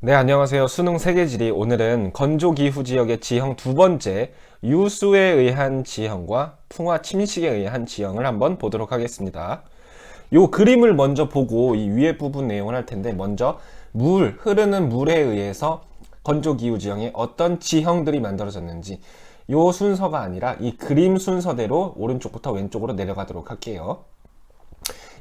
네, 안녕하세요. 수능 세계지리. 오늘은 건조기후 지역의 지형 두 번째, 유수에 의한 지형과 풍화 침식에 의한 지형을 한번 보도록 하겠습니다. 요 그림을 먼저 보고 이 위에 부분 내용을 할 텐데, 먼저 물, 흐르는 물에 의해서 건조기후 지형에 어떤 지형들이 만들어졌는지, 요 순서가 아니라 이 그림 순서대로 오른쪽부터 왼쪽으로 내려가도록 할게요.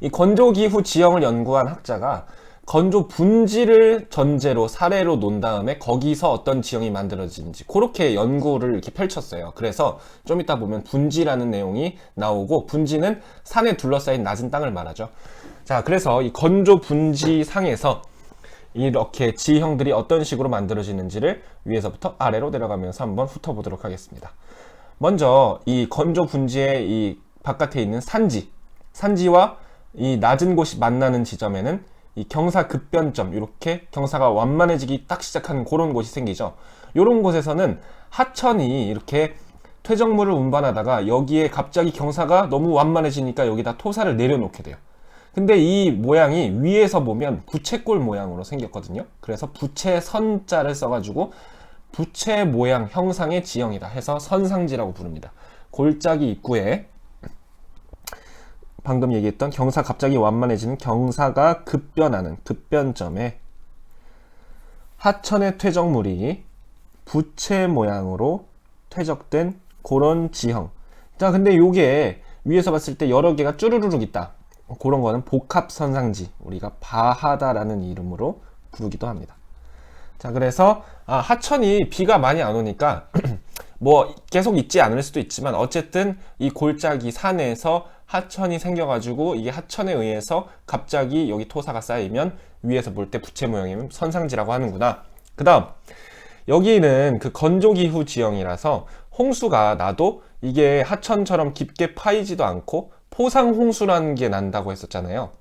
이 건조기후 지형을 연구한 학자가 건조 분지를 전제로 사례로 놓은 다음에 거기서 어떤 지형이 만들어지는지 그렇게 연구를 이렇게 펼쳤어요. 그래서 좀 이따 보면 분지라는 내용이 나오고 분지는 산에 둘러싸인 낮은 땅을 말하죠. 자, 그래서 이 건조 분지 상에서 이렇게 지형들이 어떤 식으로 만들어지는지를 위에서부터 아래로 내려가면서 한번 훑어보도록 하겠습니다. 먼저 이 건조 분지의 이 바깥에 있는 산지, 산지와 이 낮은 곳이 만나는 지점에는 이 경사 급변점 이렇게 경사가 완만해지기 딱 시작하는 그런 곳이 생기죠. 이런 곳에서는 하천이 이렇게 퇴적물을 운반하다가 여기에 갑자기 경사가 너무 완만해지니까 여기다 토사를 내려놓게 돼요. 근데 이 모양이 위에서 보면 부채꼴 모양으로 생겼거든요. 그래서 부채 선자를 써가지고 부채 모양 형상의 지형이다 해서 선상지라고 부릅니다. 골짜기 입구에 방금 얘기했던 경사 갑자기 완만해지는 경사가 급변하는 급변점에 하천의 퇴적물이 부채 모양으로 퇴적된 그런 지형. 자, 근데 요게 위에서 봤을 때 여러 개가 쭈루루룩 있다. 그런 거는 복합선상지. 우리가 바하다라는 이름으로 부르기도 합니다. 자, 그래서 아, 하천이 비가 많이 안 오니까 뭐 계속 있지 않을 수도 있지만 어쨌든 이 골짜기 산에서 하천이 생겨가지고 이게 하천에 의해서 갑자기 여기 토사가 쌓이면 위에서 볼 때 부채 모양이면 선상지라고 하는구나. 그 다음 여기는 그 건조기후 지형이라서 홍수가 나도 이게 하천처럼 깊게 파이지도 않고 포상 홍수라는 게 난다고 했었잖아요.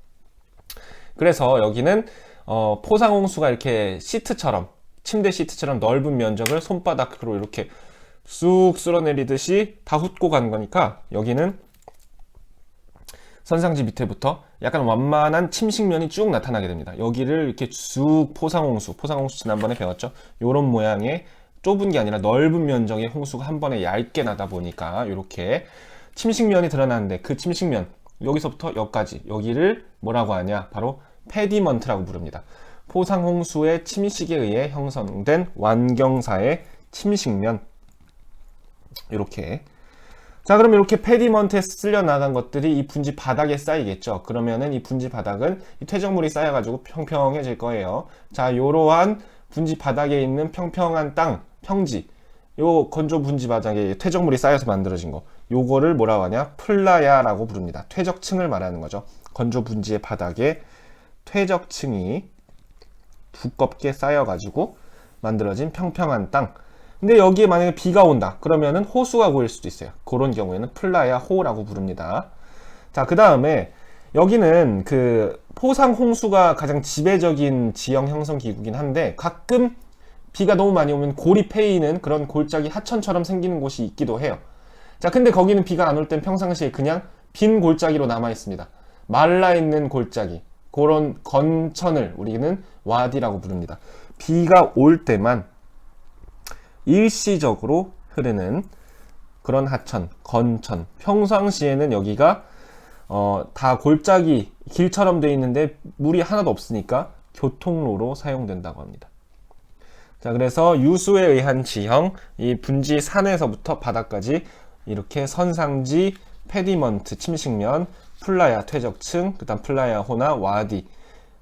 그래서 여기는 어, 포상 홍수가 이렇게 시트처럼 침대 시트처럼 넓은 면적을 손바닥으로 이렇게 쑥 쓸어내리듯이 다 훑고 가는 거니까 여기는 선상지 밑에부터 약간 완만한 침식면이 쭉 나타나게 됩니다. 여기를 이렇게 쑥 포상홍수, 포상홍수 지난번에 배웠죠? 이런 모양의 좁은 게 아니라 넓은 면적의 홍수가 한 번에 얇게 나다 보니까 이렇게 침식면이 드러나는데 그 침식면 여기서부터 여기까지 여기를 뭐라고 하냐 바로 페디먼트라고 부릅니다. 포상홍수의 침식에 의해 형성된 완경사의 침식면 이렇게 자 그럼 이렇게 페디먼트에 쓸려 나간 것들이 이 분지 바닥에 쌓이겠죠. 그러면은 이 분지 바닥은 이 퇴적물이 쌓여 가지고 평평해질 거예요. 자 이러한 분지 바닥에 있는 평평한 땅 평지 요 건조 분지 바닥에 퇴적물이 쌓여서 만들어진 거 요거를 뭐라고 하냐? 플라야라고 부릅니다. 퇴적층을 말하는 거죠. 건조 분지의 바닥에 퇴적층이 두껍게 쌓여 가지고 만들어진 평평한 땅 근데 여기에 만약에 비가 온다. 그러면은 호수가 고일 수도 있어요. 그런 경우에는 플라야 호라고 부릅니다. 자 그 다음에 여기는 그 포상 홍수가 가장 지배적인 지형 형성 기구긴 한데 가끔 비가 너무 많이 오면 골이 패이는 그런 골짜기 하천처럼 생기는 곳이 있기도 해요. 자 근데 거기는 비가 안 올 땐 평상시에 그냥 빈 골짜기로 남아 있습니다. 말라 있는 골짜기. 그런 건천을 우리는 와디라고 부릅니다. 비가 올 때만 일시적으로 흐르는 그런 하천, 건천. 평상시에는 여기가 어, 다 골짜기 길처럼 되어 있는데 물이 하나도 없으니까 교통로로 사용된다고 합니다. 자, 그래서 유수에 의한 지형, 이 분지 산에서부터 바닥까지 이렇게 선상지, 페디먼트, 침식면, 플라야 퇴적층, 그 다음 플라야 호나 와디,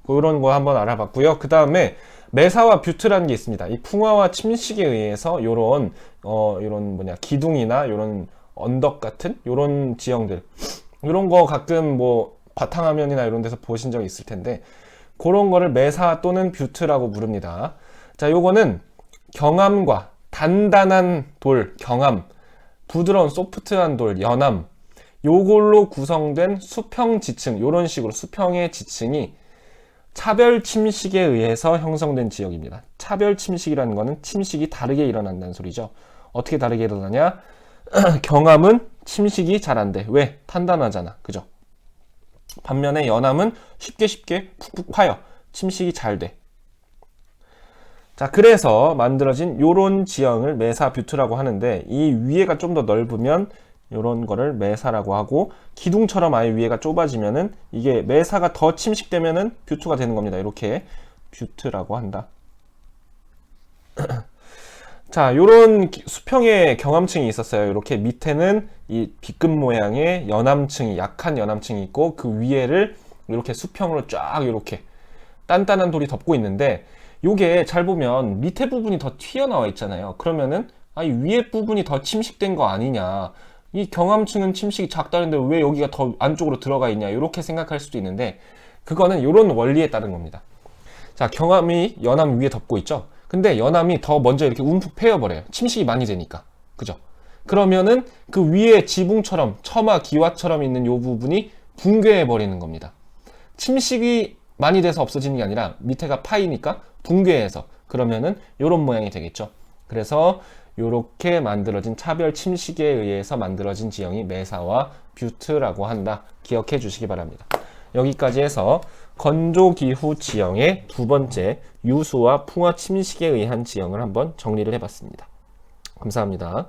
그런 거 한번 알아봤고요. 그 다음에 메사와 뷰트라는 게 있습니다. 이 풍화와 침식에 의해서 요런 어 요런 뭐냐 기둥이나 요런 언덕 같은 요런 지형들 이런 거 가끔 뭐 바탕화면이나 이런 데서 보신 적 있을 텐데 그런 거를 메사 또는 뷰트라고 부릅니다. 자, 요거는 경암과 단단한 돌, 경암, 부드러운 소프트한 돌, 연암 요걸로 구성된 수평 지층 요런 식으로 수평의 지층이 차별 침식에 의해서 형성된 지역입니다. 차별 침식이라는 것은 침식이 다르게 일어난다는 소리죠. 어떻게 다르게 일어나냐? 경암은 침식이 잘 안 돼. 왜? 탄단하잖아. 그죠? 반면에 연암은 쉽게 쉽게 푹푹 파여. 침식이 잘 돼. 자, 그래서 만들어진 요런 지형을 메사 뷰트라고 하는데 이 위에가 좀 더 넓으면 요런 거를 메사라고 하고 기둥처럼 아예 위에가 좁아지면은 이게 메사가 더 침식되면은 뷰트가 되는 겁니다. 이렇게 뷰트라고 한다. 자, 요런 기- 수평의 경함층이 있었어요. 이렇게 밑에는 이 B급 모양의 연함층이 약한 연함층이 있고 그 위에를 이렇게 수평으로 쫙 이렇게 단단한 돌이 덮고 있는데 요게 잘 보면 밑에 부분이 더 튀어나와 있잖아요. 그러면은 아, 이 위에 부분이 더 침식된 거 아니냐. 이 경함층은 침식이 작다는데 왜 여기가 더 안쪽으로 들어가 있냐. 이렇게 생각할 수도 있는데 그거는 이런 원리에 따른 겁니다. 자, 경함이 연암 위에 덮고 있죠. 근데 연암이 더 먼저 이렇게 움푹 패여버려요. 침식이 많이 되니까. 그죠? 그러면은 그 위에 지붕처럼 처마 기와처럼 있는 요 부분이 붕괴해 버리는 겁니다. 침식이 많이 돼서 없어지는 게 아니라 밑에가 파이니까 붕괴해서 그러면은 요런 모양이 되겠죠. 그래서 요렇게 만들어진 차별 침식에 의해서 만들어진 지형이 메사와 뷰트라고 한다. 기억해 주시기 바랍니다. 여기까지 해서 건조기후 지형의 두 번째 유수와 풍화 침식에 의한 지형을 한번 정리를 해봤습니다. 감사합니다.